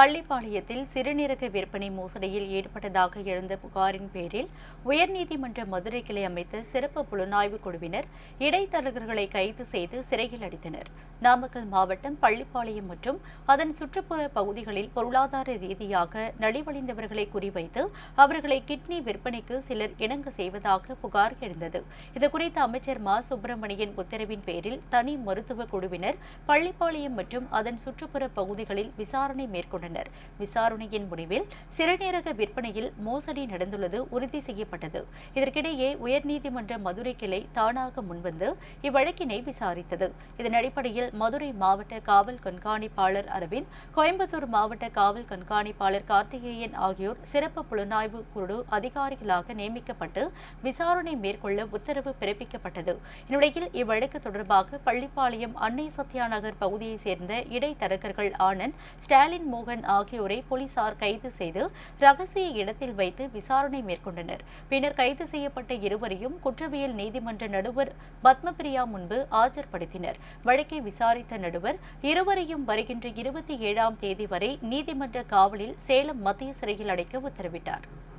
பள்ளிப்பாளையத்தில் சிறுநீரக விற்பனை மோசடியில் ஈடுபட்டதாக எழுந்த புகாரின் பேரில் உயர்நீதிமன்ற மதுரை கிளை அமைத்த சிறப்பு புலனாய்வு குழுவினர் இடைத்தரகர்களை கைது செய்து சிறையில் அடைத்தனர். நாமக்கல் மாவட்டம் பள்ளிப்பாளையம் மற்றும் அதன் சுற்றுப்புற பகுதிகளில் பொருளாதார ரீதியாக நலிவடைந்தவர்களை குறிவைத்து அவர்களை கிட்னி விற்பனைக்கு சிலர் இணங்க செய்வதாக புகார் எழுந்தது. இதுகுறித்து அமைச்சர் மா. சுப்பிரமணியன் உத்தரவின் பேரில் தனி மருத்துவ குழுவினர் பள்ளிப்பாளையம் மற்றும் அதன் சுற்றுப்புற பகுதிகளில் விசாரணை மேற்கொண்டனர். விசாரணையின் முடிவில் சிறுநீரக விற்பனையில் மோசடி நடந்துள்ளது உறுதி செய்யப்பட்டது. இதற்கிடையே உயர்நீதிமன்ற மதுரை கிளை தானாக முன்வந்து இவ்வழக்கினை விசாரித்தது. இதன் அடிப்படையில் மதுரை மாவட்ட காவல் கண்காணிப்பாளர் அரவிந்த் கோயம்புத்தூர் மாவட்ட காவல் கண்காணிப்பாளர் கார்த்திகேயன் ஆகியோர் சிறப்பு புலனாய்வு குழு அதிகாரிகளாக நியமிக்கப்பட்டு விசாரணை மேற்கொள்ள உத்தரவு பிறப்பிக்கப்பட்டது. இந்நிலையில் இவ்வழக்கு தொடர்பாக பள்ளிப்பாளையம் அன்னை சத்யா நகர் பகுதியைச் சேர்ந்த இடைத்தரகர்கள் ஆனந்த் ஸ்டாலின் மோகன் ஆகியோரை போலீசார் கைது செய்து ரகசிய இடத்தில் வைத்து விசாரணை மேற்கொண்டனர். பின்னர் கைது செய்யப்பட்ட இருவரையும் குற்றவியல் நீதிமன்ற நடுவர் பத்மபிரியா முன்பு ஆஜர்படுத்தினர். வழக்கை விசாரித்த நடுவர் இருவரையும் வருகின்ற இருபத்தி ஏழாம் தேதி வரை நீதிமன்ற காவலில் சேலம் மத்திய சிறையில் அடைக்க உத்தரவிட்டார்.